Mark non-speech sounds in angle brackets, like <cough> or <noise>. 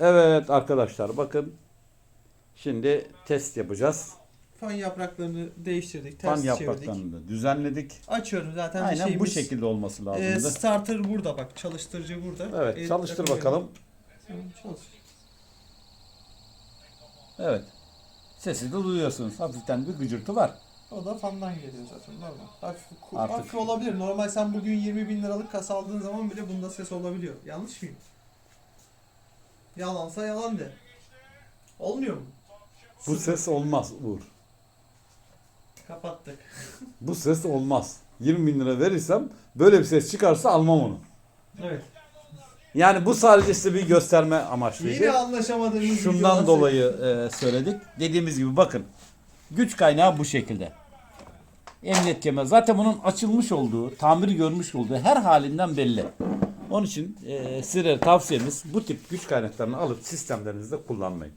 Evet arkadaşlar bakın. Şimdi test yapacağız. Fan yapraklarını değiştirdik. Fan Ters çevirdik. yapraklarını da düzenledik. Açıyorum zaten bir Aynen bu şeyimiz. şekilde olması Ee, lazımdı. starter burada bak. Çalıştırıcı burada. Evet El- çalıştır takıyorum. bakalım. Tamam. Evet. Sesi de duyuyorsunuz. Hafiften bir gıcırtı var. O da fandan geliyor zaten normal. Hafif, ku- Artık- hafif olabilir. Normal sen bugün 20 bin liralık kasa aldığın zaman bile bunda ses olabiliyor. Yanlış mıyım? Yalansa yalan de. Olmuyor mu? Bu ses olmaz Uğur. Kapattık. <laughs> Bu ses olmaz. 20 bin lira verirsem böyle bir ses çıkarsa almam onu. Evet. Yani bu sadece size bir gösterme amaçlıydı. Yine anlaşamadığımız Şundan dolayı e, söyledik. Dediğimiz gibi bakın. Güç kaynağı bu şekilde. Emniyet kemeri. Zaten bunun açılmış olduğu, tamir görmüş olduğu her halinden belli. Onun için e, size tavsiyemiz bu tip güç kaynaklarını alıp sistemlerinizde kullanmayın.